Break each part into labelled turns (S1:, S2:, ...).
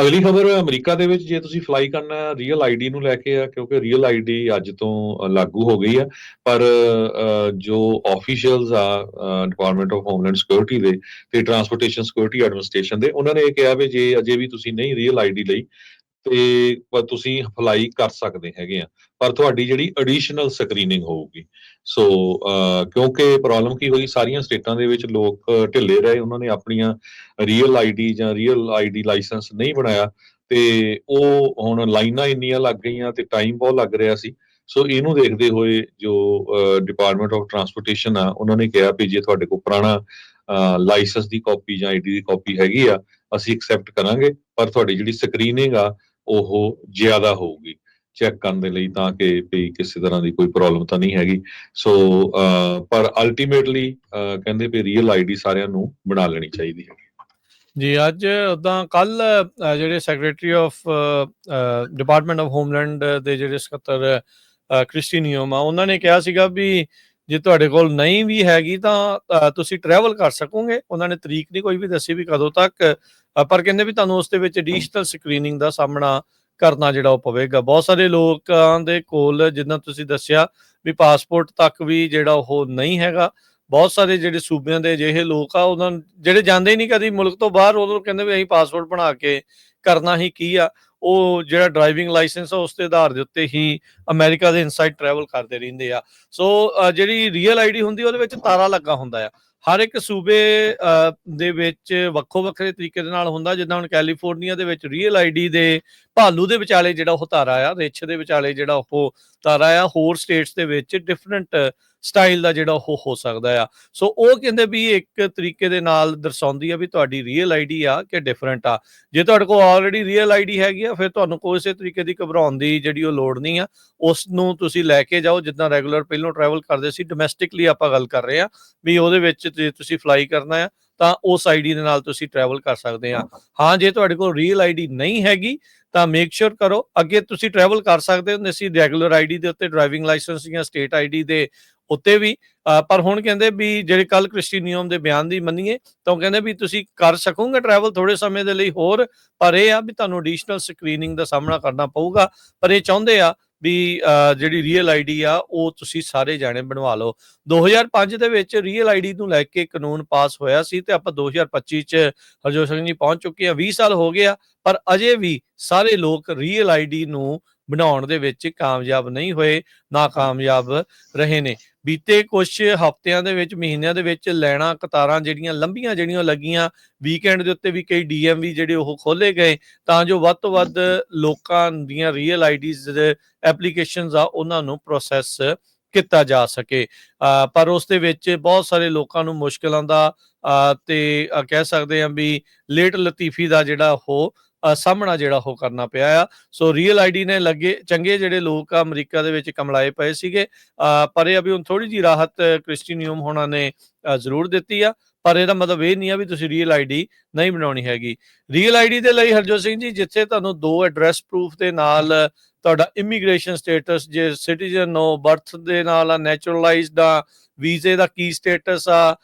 S1: ਅਗਲੀ ਖਬਰ ਅਮਰੀਕਾ ਦੇ ਵਿੱਚ, ਜੇ ਤੁਸੀਂ ਫਲਾਈ ਕਰਨਾ ਹੈ ਰੀਅਲ ਆਈਡੀ ਨੂੰ ਲੈ ਕੇ ਆ, ਕਿਉਂਕਿ ਰੀਅਲ ਆਈਡੀ ਅੱਜ ਤੋਂ ਲਾਗੂ ਹੋ ਗਈ ਆ। ਪਰ ਜੋ ਆਫੀਸ਼ੀਅਲਸ ਆ ਡਿਪਾਰਟਮੈਂਟ ਆਫ ਹੋਮਲੈਂਡ ਸਿਕਿਉਰਿਟੀ ਦੇ ਤੇ ਟਰਾਂਸਪੋਰਟੇਸ਼ਨ ਸਿਕਿਉਰਿਟੀ ਐਡਮਿਨਿਸਟ੍ਰੇਸ਼ਨ ਦੇ, ਉਹਨਾਂ ਨੇ ਇਹ ਕਿਹਾ ਵੀ ਜੇ ਅਜੇ ਵੀ ਤੁਸੀਂ ਨਹੀਂ ਰੀਅਲ ਆਈਡੀ ਲਈ ਤੇ ਤੁਸੀਂ ਅਪਲਾਈ ਕਰ ਸਕਦੇ ਹੈਗੇ ਆ। ਪਰ ਤੁਹਾਡੀ ਜਿਹੜੀ ਐਡੀਸ਼ਨਲ ਸਕਰੀਨਿੰਗ ਹੋਊਗੀ। ਸੋ ਕਿਉਂਕਿ ਪ੍ਰੋਬਲਮ ਕੀ ਹੋਈ? ਸਾਰੀਆਂ ਸਟੇਟਾਂ ਦੇ ਵਿੱਚ ਲੋਕ ਢਿੱਲੇ ਰਹੇ। ਉਹਨਾਂ ਨੇ ਆਪਣੀਆਂ ਰੀਅਲ ਆਈਡੀ ਜਾਂ ਰੀਅਲ ਆਈਡੀ ਲਾਇਸੈਂਸ ਨਹੀਂ ਬਣਾਇਆ। ਤੇ ਉਹ ਹੁਣ ਲਾਈਨਾਂ ਇੰਨੀਆਂ ਲੱਗ ਗਈਆਂ ਤੇ ਟਾਈਮ ਬਹੁਤ ਲੱਗ ਰਿਹਾ ਸੀ। ਸੋ ਇਹਨੂੰ ਦੇਖਦੇ ਹੋਏ ਜੋ ਡਿਪਾਰਟਮੈਂਟ ਆਫ ਟਰਾਂਸਪੋਰਟੇਸ਼ਨ ਆ, ਉਹਨਾਂ ਨੇ ਕਿਹਾ ਵੀ ਜੇ ਤੁਹਾਡੇ ਕੋਲ ਪੁਰਾਣਾ ਲਾਇਸੈਂਸ ਦੀ ਕਾਪੀ ਜਾਂ ਆਈਡੀ ਦੀ ਕਾਪੀ ਹੈਗੀ ਆ, ਅਸੀਂ ਐਕਸੈਪਟ ਕਰਾਂਗੇ। ਪਰ ਤੁਹਾਡੀ ਜਿਹੜੀ ਸਕਰੀਨਿੰਗ ਆ ਉਹ ਜ਼ਿਆਦਾ ਹੋਊਗੀ। ਚੈੱਕ ਕਰਨ ਦੇ ਲਈ ਤਾਂ ਕਿ ਵੀ ਕਿਸੇ ਤਰ੍ਹਾਂ ਦੀ ਕੋਈ ਪ੍ਰੋਬਲਮ ਤਾਂ ਨਹੀਂ ਹੈਗੀ। ਸੋ ਪਰ ਅਲਟੀਮੇਟਲੀ ਕਹਿੰਦੇ ਵੀ ਰੀਅਲ ਆਈਡੀ ਸਾਰਿਆਂ ਨੂੰ ਬਣਾ ਲੈਣੀ ਚਾਹੀਦੀ ਹੈ
S2: ਜੀ ਅੱਜ ਉਦਾਂ ਕੱਲ ਜਿਹੜੇ secretary of department of homeland ਦੇ ਜਿਹੜੇ ਸਕੱਤਰ ਅ, ਆ ਉਹਨਾਂ ਨੇ ਕਿਹਾ ਸੀਗਾ ਵੀ ਜੇ ਤੁਹਾਡੇ ਕੋਲ ਨਹੀਂ ਵੀ ਹੈਗੀ ਤਾਂ ਤੁਸੀਂ ਟਰੈਵਲ ਕਰ ਸਕੋਗੇ। ਉਹਨਾਂ ਨੇ ਤਰੀਕ ਨਹੀਂ ਕੋਈ ਵੀ ਦੱਸੀ ਵੀ ਕਦੋਂ ਤੱਕ ਪਰ ਕਹਿੰਦੇ ਵੀ ਤੁਹਾਨੂੰ ਉਸ ਦੇ ਵਿੱਚ ਡਿਜੀਟਲ ਸਕਰੀਨਿੰਗ ਦਾ ਸਾਹਮਣਾ ਕਰਨਾ ਜਿਹੜਾ ਉਹ ਪਵੇਗਾ। ਬਹੁਤ ਸਾਰੇ ਲੋਕਾਂ ਦੇ ਕੋਲ ਜਿੱਦਾਂ ਤੁਸੀਂ ਦੱਸਿਆ ਵੀ ਪਾਸਪੋਰਟ ਤੱਕ ਵੀ ਜਿਹੜਾ ਉਹ ਨਹੀਂ ਹੈਗਾ। ਬਹੁਤ ਸਾਰੇ ਜਿਹੜੇ ਸੂਬਿਆਂ ਦੇ ਅਜਿਹੇ ਲੋਕ ਆ, ਉਹਨਾਂ ਜਿਹੜੇ ਜਾਂਦੇ ਹੀ ਨਹੀਂ ਕਦੀ ਮੁਲਕ ਤੋਂ ਬਾਹਰ ਉਹ ਕਹਿੰਦੇ ਵੀ ਅਸੀਂ ਪਾਸਪੋਰਟ ਬਣਾ ਕੇ ਕਰਨਾ ਹੀ ਕੀ ਆ। ਉਹ ਜਿਹੜਾ ਡਰਾਈਵਿੰਗ ਲਾਇਸੈਂਸ ਆ, ਉਸ ਦੇ ਆਧਾਰ ਦੇ ਉੱਤੇ ਹੀ ਅਮਰੀਕਾ ਦੇ ਇਨਸਾਈਡ ਟਰੈਵਲ ਕਰਦੇ ਰਹਿੰਦੇ ਆ। ਸੋ ਜਿਹੜੀ ਰੀਅਲ ਆਈਡੀ ਹੁੰਦੀ ਉਹਦੇ ਵਿੱਚ ਤਾਰਾ ਲੱਗਾ ਹੁੰਦਾ ਆ। ਹਰ ਇੱਕ ਸੂਬੇ ਦੇ ਵਿੱਚ ਵੱਖੋ ਵੱਖਰੇ ਤਰੀਕੇ ਦੇ ਨਾਲ ਹੁੰਦਾ, ਜਿੱਦਾਂ ਹੁਣ ਕੈਲੀਫੋਰਨੀਆ ਦੇ ਵਿੱਚ ਰੀਅਲ ਆਈਡੀ ਦੇ ਭਾਲੂ ਦੇ ਵਿਚਾਲੇ ਜਿਹੜਾ ਉਹ ਤਾਰਾ ਆ, ਰਿੱਛ ਦੇ ਵਿਚਾਲੇ ਜਿਹੜਾ ਉਹ ਤਾਰਾ ਆ, ਹੋਰ ਸਟੇਟਸ ਦੇ ਵਿੱਚ ਡਿਫਰੈਂਟ ਸਟਾਈਲ ਦਾ ਜਿਹੜਾ ਉਹ ਹੋ ਸਕਦਾ ਆ। ਸੋ ਉਹ ਕਹਿੰਦੇ ਵੀ ਇੱਕ ਤਰੀਕੇ ਦੇ ਨਾਲ ਦਰਸਾਉਂਦੀ ਆ ਵੀ ਤੁਹਾਡੀ ਰੀਅਲ ਆਈਡੀ ਆ ਕਿ ਡਿਫਰੈਂਟ ਆ। ਜੇ ਤੁਹਾਡੇ ਕੋਲ ਆਲਰੇਡੀ ਰੀਅਲ ਆਈਡੀ ਹੈਗੀ ਆ, ਫਿਰ ਤੁਹਾਨੂੰ ਕੋਈ ਇਸੇ ਤਰੀਕੇ ਦੀ ਘਬਰਾਉਣ ਦੀ ਜਿਹੜੀ ਉਹ ਲੋੜ ਨਹੀਂ ਆ। ਉਸ ਨੂੰ ਤੁਸੀਂ ਲੈ ਕੇ ਜਾਓ, ਜਿੱਦਾਂ ਰੈਗੂਲਰ ਪਹਿਲਾਂ ਟਰੈਵਲ ਕਰਦੇ ਸੀ ਡੋਮੈਸਟਿਕਲੀ ਆਪਾਂ ਗੱਲ ਕਰ ਰਹੇ ਆ ਵੀ ਉਹਦੇ ਵਿੱਚ ਜੇ ਤੁਸੀਂ ਫਲਾਈ ਕਰਨਾ ਆ, ਤਾਂ ਉਸ ਆਈਡੀ ਦੇ ਨਾਲ ਤੁਸੀਂ ਟਰੈਵਲ ਕਰ ਸਕਦੇ ਆ। ਹਾਂ, ਜੇ ਤੁਹਾਡੇ ਕੋਲ ਰੀਅਲ ਆਈਡੀ ਨਹੀਂ ਹੈਗੀ, ਤਾਂ ਮੇਕ ਸ਼ੋਰ ਕਰੋ। ਅੱਗੇ ਤੁਸੀਂ ਟਰੈਵਲ ਕਰ ਸਕਦੇ ਹੁੰਦੇ ਸੀ ਰੈਗੂਲਰ ਆਈਡੀ ਦੇ ਉੱਤੇ ਡਰਾਈਵਿੰਗ ਲਾਇਸੈਂਸ ਜਾਂ ਸਟੇਟ ਆਈਡੀ ਦੇ ਉੱਤੇ ਵੀ ਪਰ ਹੁਣ ਕਹਿੰਦੇ ਵੀ ਜਿਹੜੇ ਕੱਲ ਕ੍ਰਿਸਟੀ ਦੇ ਬਿਆਨ ਦੀ ਮੰਨੀਏ, ਤਾਂ ਕਹਿੰਦੇ ਵੀ ਤੁਸੀਂ ਕਰ ਸਕੋਗੇ ਟਰੈਵਲ ਥੋੜੇ ਸਮੇਂ ਦੇ ਲਈ ਹੋਰ, ਪਰ ਇਹ ਆ ਵੀ ਤੁਹਾਨੂੰ ਐਡੀਸ਼ਨਲ ਸਕਰੀਨਿੰਗ ਦਾ ਸਾਹਮਣਾ ਕਰਨਾ ਪਊਗਾ। ਪਰ ਇਹ ਚਾਹੁੰਦੇ ਆ ਵੀ ਜਿਹੜੀ ਰੀਅਲ ਆਈਡੀ ਆ, ਉਹ ਤੁਸੀਂ ਸਾਰੇ ਜਾਣੇ ਬਣਵਾ ਲਓ। 2005 ਦੇ ਵਿੱਚ ਰੀਅਲ ਆਈਡੀ ਨੂੰ ਲੈ ਕੇ ਕਾਨੂੰਨ ਪਾਸ ਹੋਇਆ ਸੀ ਤੇ ਆਪਾਂ 2025 ਚ ਹਰਜੋਤ ਸਿੰਘ ਜੀ ਪਹੁੰਚ ਚੁੱਕੇ ਆ। 20 ਸਾਲ ਹੋ ਗਏ ਆ, ਪਰ ਅਜੇ ਵੀ ਸਾਰੇ ਲੋਕ ਰੀਅਲ ਆਈਡੀ ਨੂੰ ਬਣਾਉਣ ਦੇ ਵਿੱਚ ਕਾਮਯਾਬ ਨਹੀਂ ਹੋਏ ਨਾਕਾਮਯਾਬ ਰਹੇ ਨੇ। ਬੀਤੇ ਕੁਝ ਹਫ਼ਤਿਆਂ ਦੇ ਵਿੱਚ ਮਹੀਨਿਆਂ ਦੇ ਵਿੱਚ ਲੈਣਾ ਕਤਾਰਾਂ ਜਿਹੜੀਆਂ ਲੰਬੀਆਂ ਜਿਹੜੀਆਂ ਲੱਗੀਆਂ ਵੀਕਐਂਡ ਦੇ ਉੱਤੇ ਵੀ ਕਈ ਡੀਐਮਵੀ ਜਿਹੜੇ ਉਹ ਖੋਲੇ ਗਏ ਤਾਂ ਜੋ ਵੱਧ ਤੋਂ ਵੱਧ ਲੋਕਾਂ ਦੀਆਂ ਰੀਅਲ ਆਈਡੀਜ਼ ਦੇ ਐਪਲੀਕੇਸ਼ਨਸ ਆ ਉਹਨਾਂ ਨੂੰ ਪ੍ਰੋਸੈਸ ਕੀਤਾ ਜਾ ਸਕੇ। ਪਰ ਉਸ ਦੇ ਵਿੱਚ ਬਹੁਤ ਸਾਰੇ ਲੋਕਾਂ ਨੂੰ ਮੁਸ਼ਕਲਾਂ ਦਾ ਅ, ਤੇ ਕਹਿ ਸਕਦੇ ਹਾਂ ਵੀ ਲੇਟ ਲਤੀਫੀ ਦਾ ਜਿਹੜਾ ਉਹ ਸਾਹਮਣਾ ਜਿਹੜਾ ਉਹ ਕਰਨਾ ਪਿਆ ਆ। ਸੋ ਰੀਅਲ ਆਈਡੀ ਨੇ ਲੱਗੇ ਚੰਗੇ ਜਿਹੜੇ ਲੋਕ ਆ ਅਮਰੀਕਾ ਦੇ ਵਿੱਚ ਕਮਲਾਏ ਪਏ ਸੀਗੇ। ਅ, ਪਰ ਇਹ ਆ ਵੀ ਹੁਣ ਥੋੜੀ ਜੀ ਰਾਹਤ ਕ੍ਰਿਸਟੀਨੀਅਮ ਹੋਣਾ ਨੇ ਅ, ਜ਼ਰੂਰ ਦਿੱਤੀ ਆ। ਪਰ ਇਹਦਾ ਮਤਲਬ ਇਹ ਨਹੀਂ ਆ ਵੀ ਤੁਸੀਂ ਰੀਅਲ ਆਈਡੀ ਨਹੀਂ ਬਣਾਉਣੀ ਹੈਗੀ। ਰੀਅਲ ਆਈਡੀ ਦੇ ਲਈ ਹਰਜੋਤ ਸਿੰਘ ਜੀ, ਜਿੱਥੇ ਤੁਹਾਨੂੰ ਦੋ ਐਡਰੈਸ ਪ੍ਰੂਫ ਦੇ ਨਾਲ ਤੁਹਾਡਾ ਇਮੀਗ੍ਰੇਸ਼ਨ ਸਟੇਟਸ ਜੇ ਸਿਟੀਜ਼ਨ ਹੋ ਬਰਥ ਦੇ ਨਾਲ ਆ ਨੈਚੁਰਲਾਈਜ਼ਡ ਆ, ਵੀਜ਼ੇ ਦਾ ਕੀ ਸਟੇਟਸ ਆ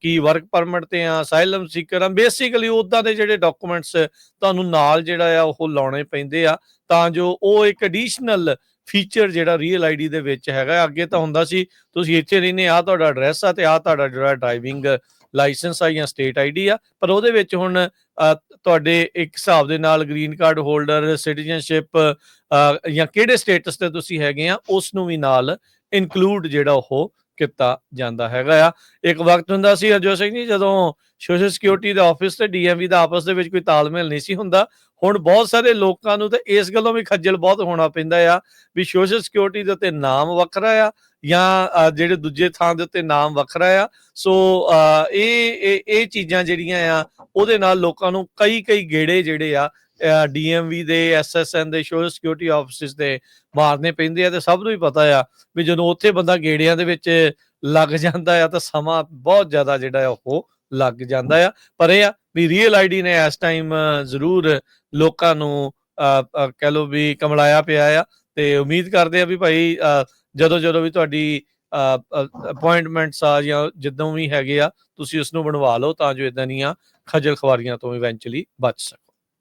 S2: ਕੀ ਵਰਕ ਪਰਮਿਟ ਤੇ ਆ ਅਸਾਈਲਮ ਸੀਕਰ ਆ ਬੇਸਿਕਲੀ ਉਦਾਂ ਦੇ ਜਿਹੜੇ ਡਾਕੂਮੈਂਟਸ ਤੁਹਾਨੂੰ ਨਾਲ ਜਿਹੜਾ ਆ ਉਹ ਲਾਉਣੇ ਪੈਂਦੇ ਆ। ਤਾਂ ਜੋ ਉਹ ਇੱਕ ਐਡੀਸ਼ਨਲ ਫੀਚਰ ਜਿਹੜਾ ਰੀਅਲ ਆਈਡੀ ਦੇ ਵਿੱਚ ਹੈਗਾ, ਅੱਗੇ ਤਾਂ ਹੁੰਦਾ ਸੀ, ਤੁਸੀਂ ਇੱਥੇ ਰਹਿੰਦੇ ਆ ਤੁਹਾਡਾ ਐਡਰੈਸ ਆ ਤੇ ਆ ਤੁਹਾਡਾ ਜਿਹੜਾ ਡਰਾਈਵਿੰਗ ਲਾਇਸੈਂਸ ਆ ਜਾਂ ਸਟੇਟ ਆਈਡੀ ਆ, ਪਰ ਉਹਦੇ ਵਿੱਚ ਹੁਣ ਤੁਹਾਡੇ ਇੱਕ ਹਿਸਾਬ ਦੇ ਨਾਲ ਗ੍ਰੀਨ ਕਾਰਡ ਹੋਲਡਰ ਸਿਟੀਜ਼ਨਸ਼ਿਪ ਜਾਂ ਕਿਹੜੇ ਸਟੇਟਸ ਤੇ ਤੁਸੀਂ ਹੈਗੇ ਆ, ਉਸ ਨੂੰ ਵੀ ਨਾਲ ਇਨਕਲੂਡ ਜਿਹੜਾ ਉਹ ਕੀਤਾ ਜਾਂਦਾ ਹੈਗਾ ਆ। ਇੱਕ ਵਕਤ ਹੁੰਦਾ ਸੀ ਅਜੋ ਸਿੰਘ ਜੀ, ਜਦੋਂ ਸੋਸ਼ਲ ਸਿਕਿਉਰਿਟੀ ਦੇ ਆਫਿਸ ਤੇ ਡੀਐਮਵੀ ਦਾ ਆਪਸ ਦੇ ਵਿੱਚ ਕੋਈ ਤਾਲਮੇਲ ਨਹੀਂ ਸੀ ਹੁੰਦਾ। ਹੁਣ ਬਹੁਤ ਸਾਰੇ ਲੋਕਾਂ ਨੂੰ ਤੇ ਇਸ ਗੱਲੋਂ ਵੀ ਖੱਜਲ ਬਹੁਤ ਹੋਣਾ ਪੈਂਦਾ ਆ ਵੀ ਸੋਸ਼ਲ ਸਿਕਿਉਰਿਟੀ ਦੇ ਉੱਤੇ ਨਾਮ ਵੱਖਰਾ ਆ ਜਾਂ ਜਿਹੜੇ ਦੂਜੇ ਥਾਂ ਦੇ ਉੱਤੇ ਨਾਮ ਵੱਖਰਾ ਆ। ਸੋ ਇਹ ਇਹ ਇਹ ਚੀਜ਼ਾਂ ਜਿਹੜੀਆਂ ਆ, ਉਹਦੇ ਨਾਲ ਲੋਕਾਂ ਨੂੰ ਕਈ ਕਈ ਗੇੜੇ ਜਿਹੜੇ ਆ ਡੀਐਮਵੀ ਦੇ ਐਸਐਸਐਨ ਦੇ ਸੋਸ਼ਲ ਸਿਕਿਉਰਿਟੀ ਆਫਿਸਿਸ ਦੇ ਮਾਰਨੇ ਪੈਂਦੇ ਆ ਤੇ ਸਭ ਨੂੰ ਹੀ ਪਤਾ ਆ ਵੀ ਜਦੋਂ ਉੱਥੇ ਬੰਦਾ ਗੇੜਿਆਂ ਦੇ ਵਿੱਚ ਲੱਗ ਜਾਂਦਾ ਆ ਤਾਂ ਸਮਾਂ ਬਹੁਤ ਜ਼ਿਆਦਾ ਜਿਹੜਾ ਆ ਉਹ ਲੱਗ ਜਾਂਦਾ ਆ। ਪਰ ਇਹ ਆ ਵੀ ਰੀਅਲ ਆਈਡੀ ਨੇ ਇਸ ਟਾਈਮ ਜ਼ਰੂਰ ਲੋਕਾਂ ਨੂੰ ਅ, ਅ, ਕਹਿ ਲਓ ਵੀ ਕਮਲਾਇਆ ਪਿਆ ਆ ਤੇ ਉਮੀਦ ਕਰਦੇ ਆ ਵੀ ਭਾਈ ਜਦੋਂ ਜਦੋਂ ਵੀ ਤੁਹਾਡੀ ਅਪਾਇੰਟਮੈਂਟਸ ਆ ਜਾਂ ਜਿੱਦੋਂ ਵੀ ਹੈਗੇ ਆ ਤੁਸੀਂ ਉਸ ਨੂੰ ਬਣਵਾ ਲਓ ਤਾਂ ਜੋ ਇਦਾਂ ਦੀਆਂ ਖੱਜਲ ਖਵਾਰੀਆਂ ਤੋਂ ਇਵੈਂਚੁਅਲੀ ਬਚ ਸਕੋ